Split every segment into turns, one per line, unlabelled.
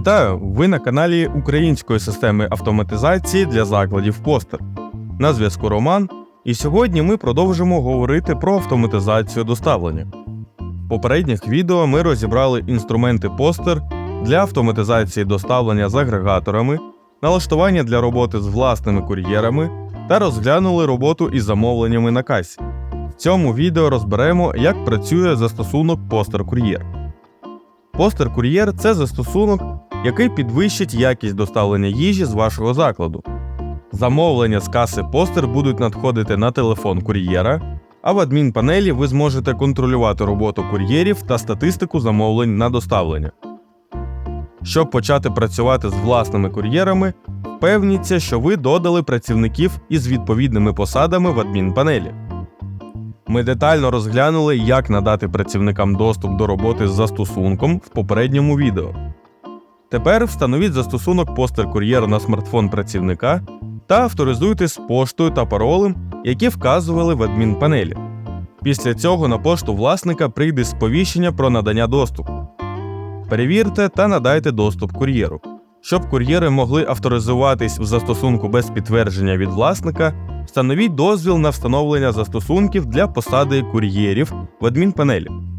Вітаю! Ви на каналі Української системи автоматизації для закладів Постер. На зв'язку Роман, і сьогодні ми продовжимо говорити про автоматизацію доставлення. В попередніх відео ми розібрали інструменти Постер для автоматизації доставлення з агрегаторами, налаштування для роботи з власними кур'єрами та розглянули роботу із замовленнями на касі. В цьому відео розберемо, як працює застосунок Постер Кур'єр. Постер Кур'єр це застосунок, який підвищить якість доставлення їжі з вашого закладу. Замовлення з каси Постер будуть надходити на телефон кур'єра, а в адмінпанелі ви зможете контролювати роботу кур'єрів та статистику замовлень на доставлення. Щоб почати працювати з власними кур'єрами, впевніться, що ви додали працівників із відповідними посадами в адмінпанелі. Ми детально розглянули, як надати працівникам доступ до роботи з застосунком в попередньому відео. Тепер встановіть застосунок Постер Кур'єр на смартфон працівника та авторизуйтесь з поштою та паролем, які вказували в адмінпанелі. Після цього на пошту власника прийде сповіщення про надання доступу. Перевірте та надайте доступ кур'єру. Щоб кур'єри могли авторизуватись в застосунку без підтвердження від власника, встановіть дозвіл на встановлення застосунків для посади кур'єрів в адмінпанелі.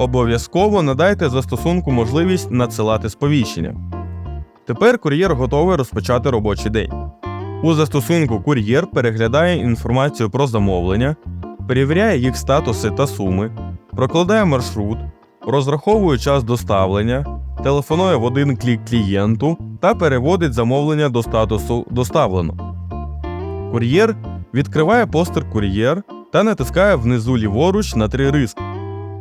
Обов'язково надайте застосунку можливість надсилати сповіщення. Тепер кур'єр готовий розпочати робочий день. У застосунку кур'єр переглядає інформацію про замовлення, перевіряє їх статуси та суми, прокладає маршрут, розраховує час доставлення, телефонує в один клік клієнту та переводить замовлення до статусу доставлено. Кур'єр відкриває постер кур'єр та натискає внизу ліворуч на три риски.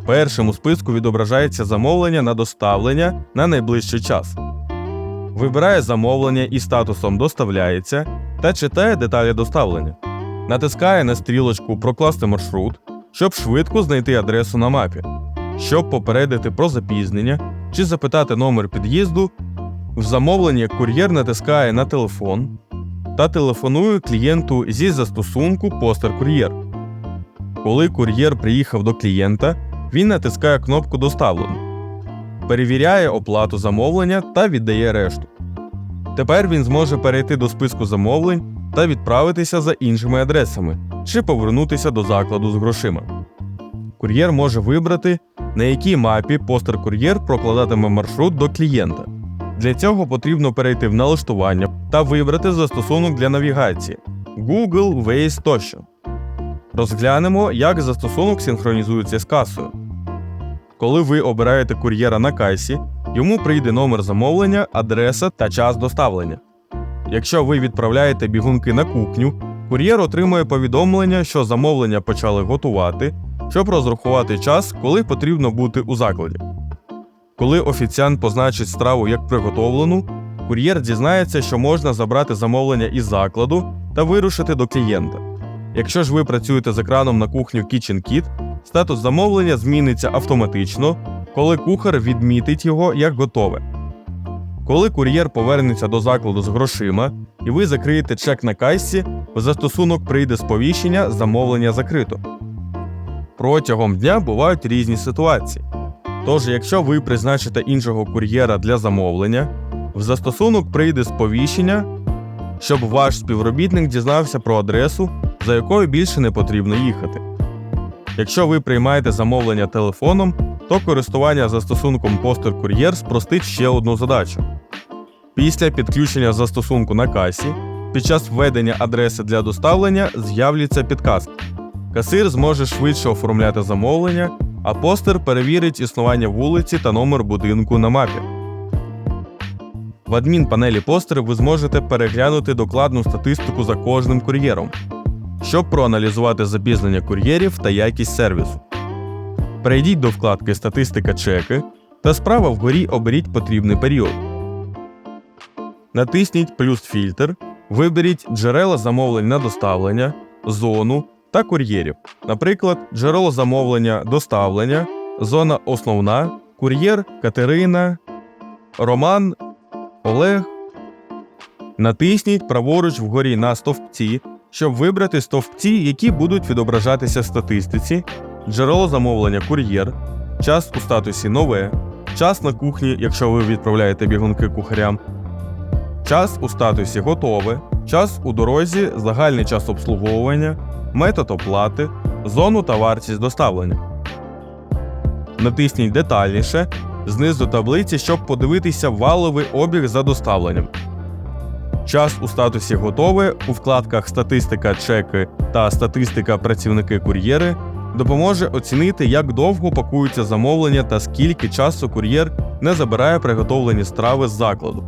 Першим у списку відображається замовлення на доставлення на найближчий час. Вибирає замовлення із статусом доставляється та читає деталі доставлення. Натискає на стрілочку Прокласти маршрут, щоб швидко знайти адресу на мапі. Щоб попередити про запізнення чи запитати номер під'їзду, в замовленні кур'єр натискає на телефон та телефонує клієнту зі застосунку Постер Кур'єр. Коли кур'єр приїхав до клієнта, він натискає кнопку Доставлено, перевіряє оплату замовлення та віддає решту. Тепер він зможе перейти до списку замовлень та відправитися за іншими адресами чи повернутися до закладу з грошима. Кур'єр може вибрати, на якій мапі постер кур'єр прокладатиме маршрут до клієнта. Для цього потрібно перейти в налаштування та вибрати застосунок для навігації Google, Waze тощо. Розглянемо, як застосунок синхронізується з касою. Коли ви обираєте кур'єра на касі, йому прийде номер замовлення, адреса та час доставлення. Якщо ви відправляєте бігунки на кухню, кур'єр отримує повідомлення, що замовлення почали готувати, щоб розрахувати час, коли потрібно бути у закладі. Коли офіціант позначить страву як приготовлену, кур'єр дізнається, що можна забрати замовлення із закладу та вирушити до клієнта. Якщо ж ви працюєте з екраном на кухню KitchenKit, статус замовлення зміниться автоматично, коли кухар відмітить його як готове. Коли кур'єр повернеться до закладу з грошима і ви закриєте чек на касі, в застосунок прийде сповіщення замовлення закрито. Протягом дня бувають різні ситуації. Тож, якщо ви призначите іншого кур'єра для замовлення, в застосунок прийде сповіщення, щоб ваш співробітник дізнався про адресу, за якою більше не потрібно їхати. Якщо ви приймаєте замовлення телефоном, то користування застосунком Постер Кур'єр спростить ще одну задачу. Після підключення застосунку на касі, під час введення адреси для доставлення з'являться підказки. Касир зможе швидше оформляти замовлення, а постер перевірить існування вулиці та номер будинку на мапі. В адмінпанелі постер ви зможете переглянути докладну статистику за кожним кур'єром, щоб проаналізувати запізнення кур'єрів та якість сервісу. Перейдіть до вкладки Статистика чеки та справа вгорі оберіть потрібний період. Натисніть плюс фільтр, виберіть джерела замовлень на доставлення, зону та кур'єрів. Наприклад, джерело замовлення доставлення, зона основна, кур'єр Катерина, Роман, Олег. Натисніть праворуч вгорі на стовпці, щоб вибрати стовпці, які будуть відображатися в статистиці, джерело замовлення кур'єр, час у статусі нове, час на кухні, якщо ви відправляєте бігунки кухарям, час у статусі готове, час у дорозі, загальний час обслуговування, метод оплати, зону та вартість доставлення. Натисніть детальніше знизу таблиці, щоб подивитися валовий обіг за доставленням. Час у статусі готове у вкладках Статистика чеки та Статистика працівники кур'єри допоможе оцінити, як довго пакуються замовлення та скільки часу кур'єр не забирає приготовлені страви з закладу.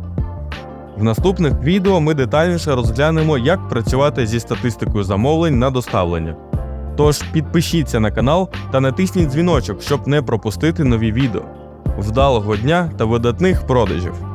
В наступних відео ми детальніше розглянемо, як працювати зі статистикою замовлень на доставлення. Тож підпишіться на канал та натисніть дзвіночок, щоб не пропустити нові відео. Вдалого дня та видатних продажів!